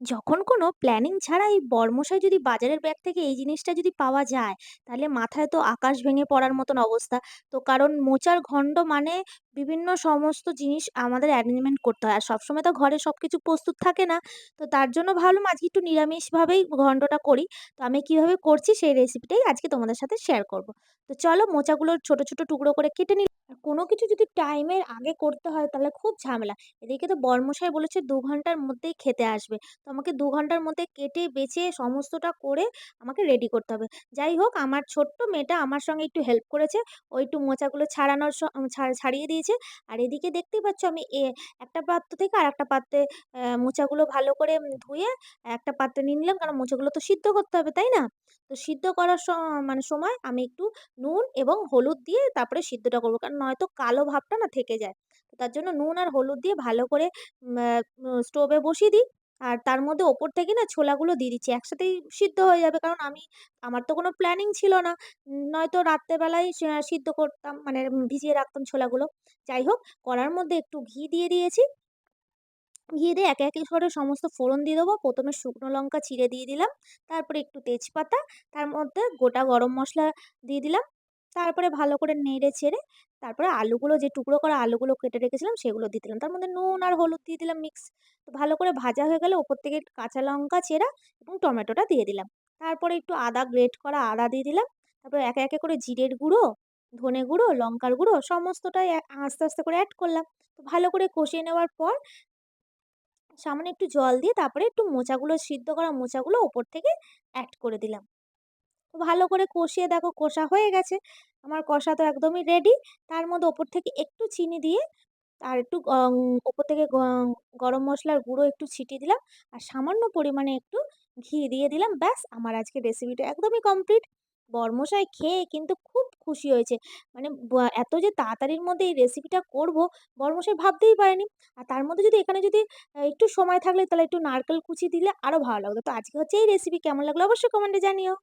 যখন কোনো প্ল্যানিং ছাড়াই বরমশাই যদি বাজারের ব্যাগ থেকে এই জিনিসটা যদি পাওয়া যায়, তাহলে মাথায় তো আকাশ ভেঙে পড়ার মতন অবস্থা। তো কারণ মোচার ঘন্ট মানে বিভিন্ন সমস্ত জিনিস আমাদের অ্যারেঞ্জমেন্ট করতে হয়। আর সবসময় তো ঘরে সব কিছু প্রস্তুত থাকে না। তো তার জন্য ভাবলাম আজকে একটু নিরামিষভাবেই ঘন্টটা করি। তো আমি কীভাবে করছি সেই রেসিপিটাই আজকে তোমাদের সাথে শেয়ার করব। তো চলো মোচাগুলোর ছোট, ছোট টুকরো করে কেটে নিলাম। আর কোনো কিছু যদি টাইমের আগে করতে হয় তাহলে খুব ঝামেলা। এদিকে তো বরমশাই বলেছে দু ঘণ্টার মধ্যেই খেতে আসবে। তো আমাকে দু ঘণ্টার মধ্যে কেটে বেছে সমস্তটা করে আমাকে রেডি করতে হবে। যাই হোক আমার ছোট্ট মেয়েটা আমার সঙ্গে একটু হেল্প করেছে। ওই একটু মোচাগুলো ছাড়ানোর ছাড়িয়ে দিয়েছে। আর এদিকে দেখতেই পাচ্ছ আমি এ একটা পাত্র থেকে আরেকটা পাত্রে মোচাগুলো ভালো করে ধুয়ে একটা পাত্রে নিয়ে নিলাম। কারণ মোচাগুলো তো সিদ্ধ করতে হবে, তাই না? তো সিদ্ধ করার মানে সময় আমি একটু নুন এবং হলুদ দিয়ে তারপরে সিদ্ধটা করব কারণ নয়তো কালো ভাবটা না থেকে যায়। তার জন্য নুন আর হলুদ দিয়ে ভালো করে স্টোভে বসিয়ে দিই। আর তার মধ্যে ওপর থেকে না ছোলাগুলো দিয়ে দিচ্ছি। একসাথেই সিদ্ধ হয়ে যাবে। কারণ আমি আমার তো কোনো প্ল্যানিং ছিল না। নয়তো রাত্রে বেলায় সে সিদ্ধ করতাম মানে ভিজিয়ে রাখতাম ছোলাগুলো। যাই হোক কড়ার মধ্যে একটু ঘি দিয়ে দিয়েছি। ঘি দিয়ে একে, একে করে সমস্ত ফোড়ন দিয়ে দেবো। প্রথমে শুকনো লঙ্কা চিড়ে দিয়ে দিলাম। তারপরে একটু তেজপাতা, তার মধ্যে গোটা গরম মশলা দিয়ে দিলাম। তারপরে ভালো করে নেড়ে চেড়ে তারপরে আলুগুলো যে টুকরো করা আলুগুলো কেটে রেখেছিলাম সেগুলো দিয়ে দিলাম। তার মধ্যে নুন আর হলুদ দিয়ে দিলাম মিক্স। তো ভালো করে ভাজা হয়ে গেলে ওপর থেকে কাঁচা লঙ্কা চেরা এবং টমেটোটা দিয়ে দিলাম। তারপরে একটু আদা গ্রেট করা আদা দিয়ে দিলাম। তারপরে একে, একে করে জিরের গুঁড়ো, ধনে গুঁড়ো, লঙ্কার গুঁড়ো সমস্তটাই আস্তে, আস্তে করে অ্যাড করলাম। তো ভালো করে কষিয়ে নেওয়ার পর সামান্য একটু জল দিয়ে তারপরে একটু মোচাগুলো সিদ্ধ করা মোচাগুলো ওপর থেকে অ্যাড করে দিলাম। ভালো করে কষিয়ে দেখো কষা হয়ে গেছে। আমার কষা তো একদমই রেডি। তার মধ্যে ওপর থেকে একটু চিনি দিয়ে আর একটু ওপর থেকে গরম মশলার গুঁড়ো একটু ছিটিয়ে দিলাম। আর সামান্য পরিমাণে একটু ঘি দিয়ে দিলাম। ব্যাস আমার আজকে রেসিপিটা একদমই কমপ্লিট। বরমশাই খেয়ে কিন্তু খুব খুশি হয়েছে। মানে এত যে তাড়াতাড়ির মধ্যে এই রেসিপিটা করব, বরমশাই ভাবতেই পারেনি। আর তার মধ্যে যদি এখানে যদি একটু সময় থাকলে তাহলে একটু নারকেল কুচি দিলে আরও ভালো লাগতো। তো আজকে হচ্ছে এই রেসিপি কেমন লাগল অবশ্যই কমেন্টে জানিও।